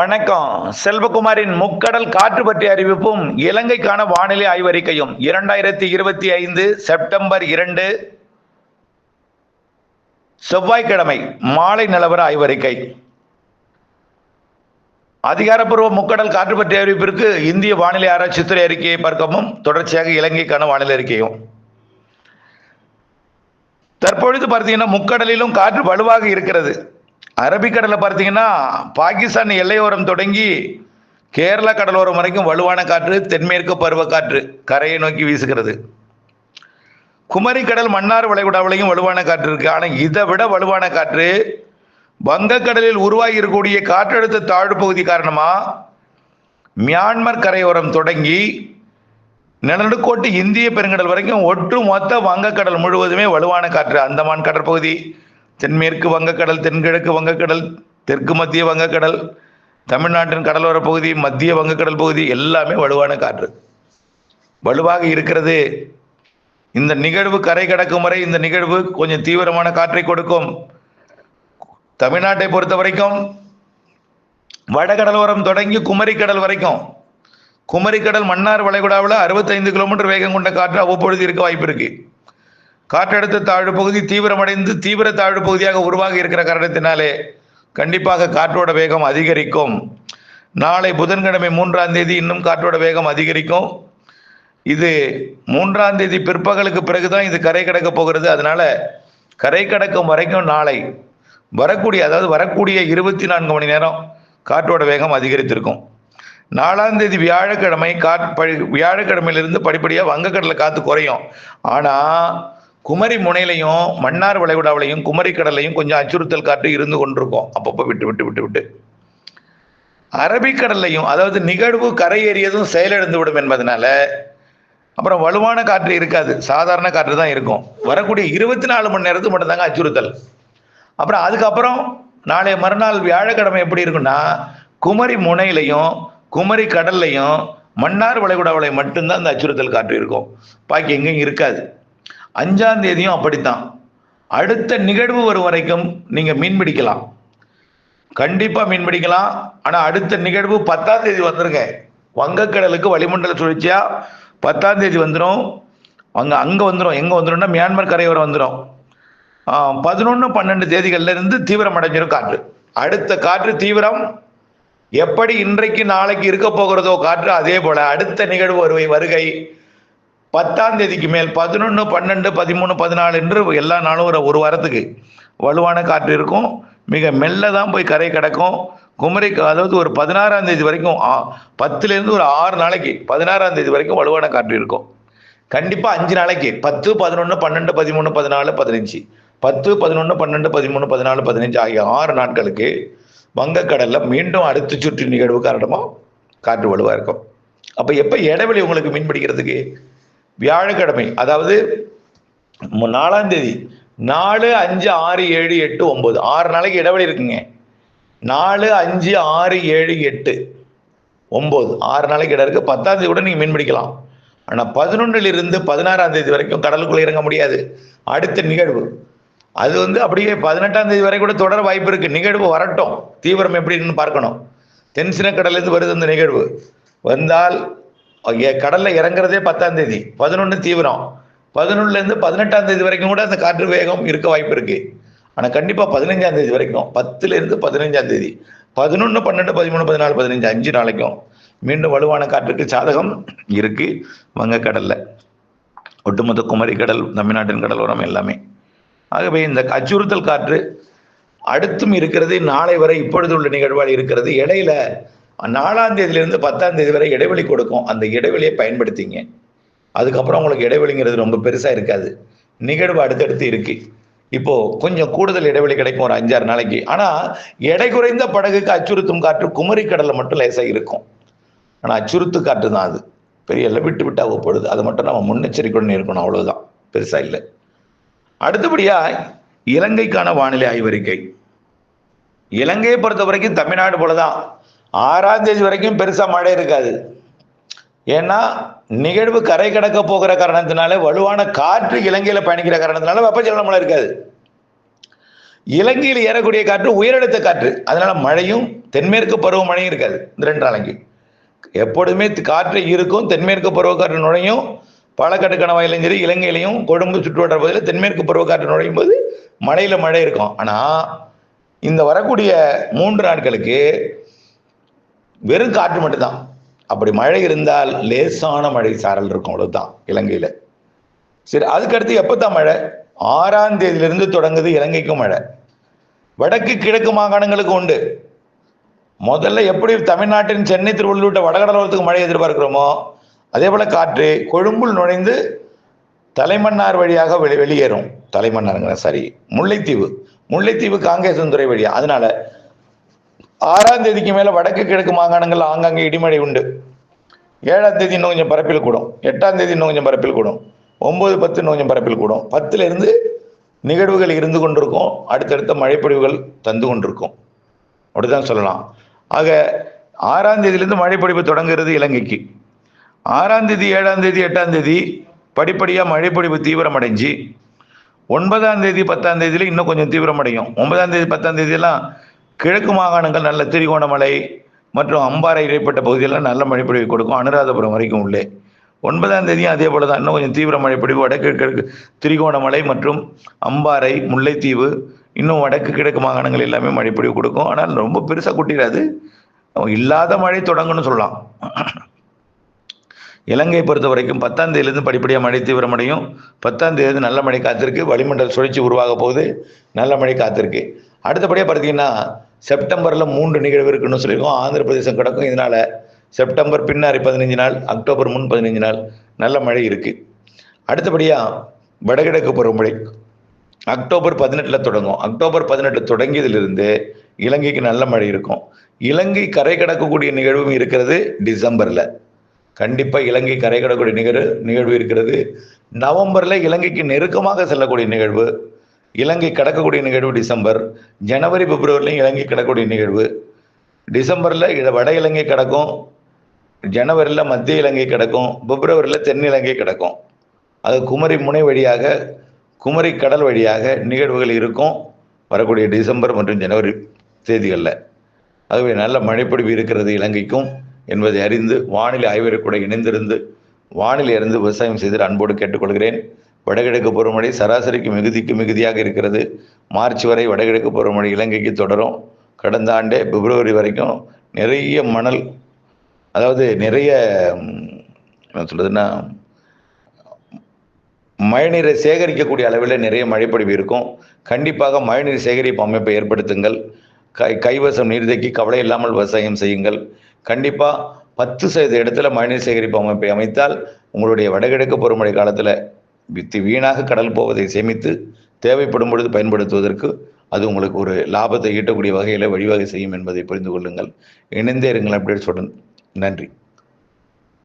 வணக்கம். செல்வகுமாரின் முக்கடல் காற்று பற்றிய அறிவிப்பும் இலங்கைக்கான வானிலை ஆய்வறிக்கையும் இரண்டாயிரத்தி இருபத்தி ஐந்து செப்டம்பர் இரண்டு செவ்வாய்க்கிழமை மாலை நிலவர ஆய்வறிக்கை. அதிகாரப்பூர்வ முக்கடல் காற்று பற்றிய அறிவிப்பிற்கு இந்திய வானிலை ஆராய்ச்சித்துறை அறிக்கையை பார்க்கவும் தொடர்ச்சியாக இலங்கைக்கான வானிலை அறிக்கையும். தற்பொழுது பார்த்தீங்கன்னா முக்கடலிலும் காற்று வலுவாக இருக்கிறது. அரபிக்கடலை பார்த்தீங்கன்னா பாகிஸ்தான் எல்லையோரம் தொடங்கி கேரளா கடலோரம் வரைக்கும் வலுவான காற்று தென்மேற்கு பருவக்காற்று கரையை நோக்கி வீசுகிறது. குமரி கடல் மன்னார் வளைகுடாவிலையும் வலுவான காற்று இருக்கு. ஆனால் இதை விட வலுவான காற்று வங்கக்கடலில் உருவாகி இருக்கக்கூடிய காற்றழுத்த தாழ்வு பகுதி காரணமாக மியான்மர் கரையோரம் தொடங்கி நிலநடுக்கோட்டு இந்திய பெருங்கடல் வரைக்கும் ஒட்டு மொத்த வங்கக்கடல் முழுவதுமே வலுவான காற்று. அந்தமான் கடற்பகுதி தென்மேற்கு வங்கக்கடல் தென்கிழக்கு வங்கக்கடல் தெற்கு மத்திய வங்கக்கடல் தமிழ்நாட்டின் கடலோர பகுதி மத்திய வங்கக்கடல் பகுதி எல்லாமே வலுவான காற்று. வலுவாக இருக்கிறது. இந்த நிகழ்வு கரை கடக்கும் வரை இந்த நிகழ்வு கொஞ்சம் தீவிரமான காற்றை கொடுக்கும். தமிழ்நாட்டை பொறுத்த வரைக்கும் வடகடலோரம் தொடங்கி குமரி கடல் வரைக்கும். குமரிக்கடல் மன்னார் வளைகுடாவில் அறுபத்தைந்து கிலோமீட்டர் வேகம் கொண்ட காற்று அவ்வப்பொழுது இருக்க வாய்ப்பு இருக்குது காற்றழுத்த தாழ்வு பகுதி தீவிரமடைந்து தீவிர தாழ்வு பகுதியாக உருவாகி இருக்கிற காரணத்தினாலே கண்டிப்பாக காற்றோட வேகம் அதிகரிக்கும். நாளை புதன்கிழமை மூன்றாம் தேதி இன்னும் காற்றோட வேகம் அதிகரிக்கும். இது மூன்றாம் தேதி பிற்பகலுக்கு பிறகுதான் இது கரை கடக்க போகிறது. அதனால கரை கடக்கும் வரைக்கும் நாளை வரக்கூடிய அதாவது வரக்கூடிய இருபத்தி நான்கு மணி நேரம் காற்றோட வேகம் அதிகரித்திருக்கும். நாலாம் தேதி வியாழக்கிழமை காற் பழி வியாழக்கிழமையிலிருந்து படிப்படியாக வங்கக்கடலில் காற்று குறையும். ஆனால் குமரி முனையிலையும் மன்னார் வளைகுடாவிலையும் குமரி கடலையும் கொஞ்சம் அச்சுறுத்தல் காற்று இருந்து கொண்டிருக்கும். அப்பப்போ விட்டு விட்டு விட்டு விட்டு. அரபிக்கடல்லையும் அதாவது நிகழ்வு கரையேறியதும் செயலிழந்து விடும் என்பதனால அப்புறம் வலுவான காற்று இருக்காது. சாதாரண காற்று தான் இருக்கும். வரக்கூடிய இருபத்தி நாலு மணி நேரத்துக்கு மட்டும்தாங்க அச்சுறுத்தல். அப்புறம் அதுக்கப்புறம் நாளைய மறுநாள் வியாழக்கிழமை எப்படி இருக்குன்னா குமரி முனையிலையும் குமரி கடல்லையும் மன்னார் வளைகுடாவிலையும் மட்டும்தான் அந்த அச்சுறுத்தல் காற்று இருக்கும். பாக்கி எங்கேயும் இருக்காது. அஞ்சாம் தேதியும் அப்படித்தான். அடுத்த நிகழ்வு வரும் வரைக்கும் நீங்க மீன் பிடிக்கலாம். கண்டிப்பா மீன் பிடிக்கலாம். ஆனா அடுத்த நிகழ்வு பத்தாம் தேதி வந்துருங்க. வங்கக்கடலுக்கு வளிமண்டல சுழற்சியா? பத்தாம் தேதி வந்துடும் அங்க அங்க வந்துடும் எங்க வந்துடும்னா மியான்மர் கரையோரம் வந்துடும் பதினொன்று பன்னெண்டு தேதிகள்ல இருந்து தீவிரம் அடைஞ்சிடும் காற்று. அடுத்த காற்று தீவிரம் எப்படி இன்றைக்கு நாளைக்கு இருக்க போகிறதோ காற்று அதே போல. அடுத்த நிகழ்வு வருவை வருகை. பத்தாம் தேதிக்கு மேல் பதினொன்று பன்னெண்டு பதிமூணு பதினாலு என்று எல்லா நாளும் ஒரு ஒரு வாரத்துக்கு வலுவான காற்று இருக்கும். மிக மெல்ல தான் போய் கரை கிடக்கும். குமரி அதாவது ஒரு பதினாறாம் தேதி வரைக்கும் பத்துலேருந்து ஒரு ஆறு நாளைக்கு பதினாறாம் தேதி வரைக்கும் வலுவான காற்று இருக்கும். கண்டிப்பாக அஞ்சு நாளைக்கு பத்து பதினொன்று பன்னெண்டு பதிமூணு பதினாலு பதினஞ்சு. பத்து பதினொன்று பன்னெண்டு பதிமூணு பதினாலு பதினஞ்சு ஆகிய ஆறு நாட்களுக்கு வங்கக்கடலில் மீண்டும் அடுத்த சுற்று நிகழ்வு காரணமாக காற்று வலுவாக இருக்கும். அப்போ எப்போ இடைவெளி உங்களுக்கு மீன் பிடிக்கிறதுக்கு? வியாழக்கிழமை அதாவது நாலாம் தேதி நாலு அஞ்சு ஆறு ஏழு எட்டு ஒன்பது ஆறு நாளைக்கு இடைவெளி இருக்குங்க. நாலு அஞ்சு ஆறு ஏழு எட்டு ஒம்பது ஆறு நாளைக்கு இடம் இருக்குது பத்தாம் தேதி கூட நீங்கள் மீன் பிடிக்கலாம் ஆனால் பதினொன்றில் இருந்து பதினாறாம் தேதி வரைக்கும் கடலுக்குள்ளே இறங்க முடியாது. அடுத்த நிகழ்வு. அது வந்து அப்படியே பதினெட்டாம் தேதி வரை கூட தொடர வாய்ப்பு இருக்குது நிகழ்வு வரட்டும். தீவிரம் எப்படின்னு பார்க்கணும். தென்சின கடல்லேருந்து வருது அந்த நிகழ்வு. வந்தால் கடல்ல இறங்குறதே பத்தாம் தேதி. பதினொன்று தீவிரம். பதினொன்னுலேருந்து பதினெட்டாம் தேதி வரைக்கும் கூட அந்த காற்று வேகம் இருக்க வாய்ப்பு இருக்கு. ஆனால் கண்டிப்பாக பதினஞ்சாம் தேதி வரைக்கும் பத்துலேருந்து பதினஞ்சாம் தேதி. பதினொன்று பன்னெண்டு பதிமூணு பதினாலு பதினஞ்சு அஞ்சு நாளைக்கும் மீண்டும் வலுவான காற்றுக்கு சாதகம் இருக்கு வங்கக்கடல்ல ஒட்டுமொத்த குமரி கடல் தமிழ்நாட்டின் கடலோரம் எல்லாமே. ஆகவே இந்த அச்சுறுத்தல் காற்று அடுத்தும் இருக்கிறது நாளை வரை இப்பொழுது உள்ள நிகழ்வால் இருக்கிறது. இடையில நாலாம் தேதியிலிருந்து பத்தாம் தேதி வரை இடைவெளி கொடுக்கும். அந்த இடைவெளியை பயன்படுத்திங்க. அதுக்கப்புறம் உங்களுக்கு இடைவெளிங்கிறது ரொம்ப பெருசாக இருக்காது. நிகழ்வு அடுத்தடுத்து இருக்கு. இப்போ கொஞ்சம் கூடுதல் இடைவெளி கிடைக்கும் ஒரு அஞ்சாறு நாளைக்கு. ஆனால் எடை குறைந்த படகுக்கு அச்சுறுத்தும் காற்று குமரி கடலில் மட்டும் லேசாக இருக்கும். ஆனால் அச்சுறுத்து காற்று தான் அது. பெரிய எல்லாம் விட்டு விட்டு அவ்வப்படுது அதை மட்டும் நம்ம முன்னெச்சரிக்கையுடன் இருக்கணும். அவ்வளோதான் பெருசாக இல்லை. அடுத்தபடியா இலங்கைக்கான வானிலை ஆய்வறிக்கை. இலங்கையை பொறுத்த வரைக்கும் தமிழ்நாடு போலதான். ஆறாம் தேதி வரைக்கும் பெருசாக மழை இருக்காது. ஏன்னா நிகழ்வு கரை கடக்க போகிற காரணத்தினால வலுவான காற்று இலங்கையில் பயணிக்கிற காரணத்தினால வெப்பச்சலன மழை இருக்காது. இலங்கையில் ஏறக்கூடிய காற்று உயரழுத்த காற்று. அதனால மழையும் தென்மேற்கு பருவமழையும் இருக்காது. இந்த ரெண்டு நாளைக்கு. எப்பொழுதுமே காற்று இருக்கும் தென்மேற்கு பருவக்காற்று நுழையும். பழக்கட்டுக்கான கணவாயிலும் சரி இலங்கையிலையும் கொழும்பு சுற்றுவட்டார பகுதியில் தென்மேற்கு பருவக்காற்று நுழையும் போது மழையில் மழை இருக்கும். ஆனால் இந்த வரக்கூடிய மூன்று நாட்களுக்கு வெறும் காற்று மட்டும்தான். அப்படி மழை இருந்தால் லேசான மழை சாரல் இருக்கும் அவ்வளவுதான் இலங்கையில. சரி அதுக்கடுத்து எப்போத்தான் மழை? ஆறாம் தேதியிலிருந்து தொடங்குது இலங்கைக்கும் மழை. வடக்கு கிழக்கு மாகாணங்களுக்கு உண்டு. முதல்ல எப்படி தமிழ்நாட்டின் சென்னை திருவள்ளூர் வடகடலோரத்துக்கு மழை எதிர்பார்க்கிறோமோ அதே போல காற்று கொழும்புள் நுழைந்து தலைமன்னார் வழியாக வெளி வெளியேறும். தலைமன்னாருங்கிற சரி முல்லைத்தீவு. முல்லைத்தீவு காங்கேசன்துறை வழியா. அதனால ஆறாம் தேதிக்கு மேல வடக்கு கிழக்கு மாகாணங்கள் ஆங்காங்கே இடிமழை உண்டு. ஏழாம் தேதி இன்னும் கொஞ்சம் பரப்பில் கூடும். எட்டாம் தேதி இன்னும் கொஞ்சம் பரப்பில் கூடும். ஒன்பது பத்து இன்னும் கொஞ்சம் பரப்பில் கூடும். பத்துல இருந்து நிகழ்வுகள் இருந்து கொண்டிருக்கும். அடுத்தடுத்த மழைப்பொழிவுகள் தந்து கொண்டிருக்கும். அப்படிதான் சொல்லலாம். ஆக ஆறாம் தேதியிலிருந்து மழைப்பொழிவு தொடங்குகிறது இலங்கைக்கு. ஆறாம் தேதி ஏழாம் தேதி எட்டாம் தேதி படிப்படியாக மழைப்பொழிவு தீவிரமடைஞ்சு ஒன்பதாம் தேதி பத்தாம் தேதியில இன்னும் கொஞ்சம் தீவிரமடையும். ஒன்பதாம் தேதி பத்தாம் தேதியெல்லாம் கிழக்கு மாகாணங்கள் நல்ல திரிகோணமலை மற்றும் அம்பாறை இடைப்பட்ட பகுதியெல்லாம் நல்ல மழைப்பொழிவு கொடுக்கும் அனுராதபுரம் வரைக்கும் உள்ளே. ஒன்பதாம் தேதியும் அதே போல தான் இன்னும் கொஞ்சம் தீவிர மழைப்பொழிவு வடக்கு கிழக்கு திரிகோணமலை மற்றும் அம்பாறை முல்லைத்தீவு இன்னும் வடக்கு கிழக்கு மாகாணங்கள் எல்லாமே மழைப்பொழிவு கொடுக்கும். ஆனால் ரொம்ப பெருசாக கொட்டிடாது இல்லாத மழை தொடங்கும்னு சொல்லலாம். இலங்கை பொறுத்த வரைக்கும் பத்தாம் தேதியிலிருந்து படிப்படியாக மழை தீவிரமடையும் பத்தாம் தேதி நல்ல மழை காத்திருக்கு. வளிமண்டல சுழற்சி உருவாக போகுது. நல்ல மழை காத்திருக்கு. அடுத்தபடியாக பார்த்தீங்கன்னா செப்டம்பரில் மூன்று நிகழ்வு இருக்குன்னு சொல்லியிருக்கோம். ஆந்திர பிரதேசம் கிடக்கும். இதனால் செப்டம்பர் பின்னாடி பதினஞ்சு நாள் அக்டோபர் முன் பதினஞ்சு நாள் நல்ல மழை இருக்குது அடுத்தபடியாக வடகிழக்கு பருவமழை. அக்டோபர் பதினெட்டில் தொடங்கும். அக்டோபர் பதினெட்டு தொடங்கியதிலிருந்து இலங்கைக்கு நல்ல மழை இருக்கும். இலங்கை கரை கடக்கக்கூடிய நிகழ்வும் இருக்கிறது டிசம்பரில். கண்டிப்பாக இலங்கை கரை கடக்கூடிய நிகழ்வு நிகழ்வு இருக்கிறது. நவம்பரில் இலங்கைக்கு நெருக்கமாக செல்லக்கூடிய நிகழ்வு இலங்கை கடக்கக்கூடிய நிகழ்வு டிசம்பர் ஜனவரி பிப்ரவரிலையும் இலங்கை கடக்கக்கூடிய நிகழ்வு. டிசம்பரில் வட இலங்கை கிடக்கும் ஜனவரியில் மத்திய இலங்கை கிடக்கும் பிப்ரவரியில் தென் இலங்கை கிடக்கும். அது குமரி முனை வழியாக குமரி கடல் வழியாக நிகழ்வுகள் இருக்கும் வரக்கூடிய டிசம்பர் மற்றும் ஜனவரி தேதிகளில். ஆகவே நல்ல மழைப்பொழிவு இருக்கிறது இலங்கைக்கும் என்பதை அறிந்து வானிலை ஆய்வரை கூட இணைந்திருந்து வானிலை இருந்து விவசாயம் செய்து அன்போடு கேட்டுக்கொள்கிறேன். வடகிழக்கு பருவமழை சராசரிக்கு மிகுதிக்கு மிகுதியாக இருக்கிறது. மார்ச் வரை வடகிழக்கு பருவமழை இலங்கைக்கு தொடரும். கடந்த ஆண்டே பிப்ரவரி வரைக்கும் நிறைய மணல் அதாவது நிறைய என்ன சொல்கிறதுன்னா மழைநீரை சேகரிக்கக்கூடிய அளவில் நிறைய மழைப்பொழிவு இருக்கும். கண்டிப்பாக மழைநீர் சேகரிப்பு அமைப்பை ஏற்படுத்துங்கள். கை கைவசம் நீர்தக்கி கவலை இல்லாமல் விவசாயம் செய்யுங்கள். கண்டிப்பாக பத்து சதவீத இடத்துல மழைநீர் சேகரிப்பு அமைப்பை அமைத்தால் உங்களுடைய வடகிழக்கு பருவமழை காலத்தில் வித்து வீணாக கடல் போவதை சேமித்து தேவைப்படும் பொழுது பயன்படுத்துவதற்கு அது உங்களுக்கு ஒரு லாபத்தை ஈட்டக்கூடிய வகையில் வழிவகை செய்யும் என்பதை புரிந்து கொள்ளுங்கள். இணைந்தே இருங்கள் அப்டேட்ஸுடன் நன்றி.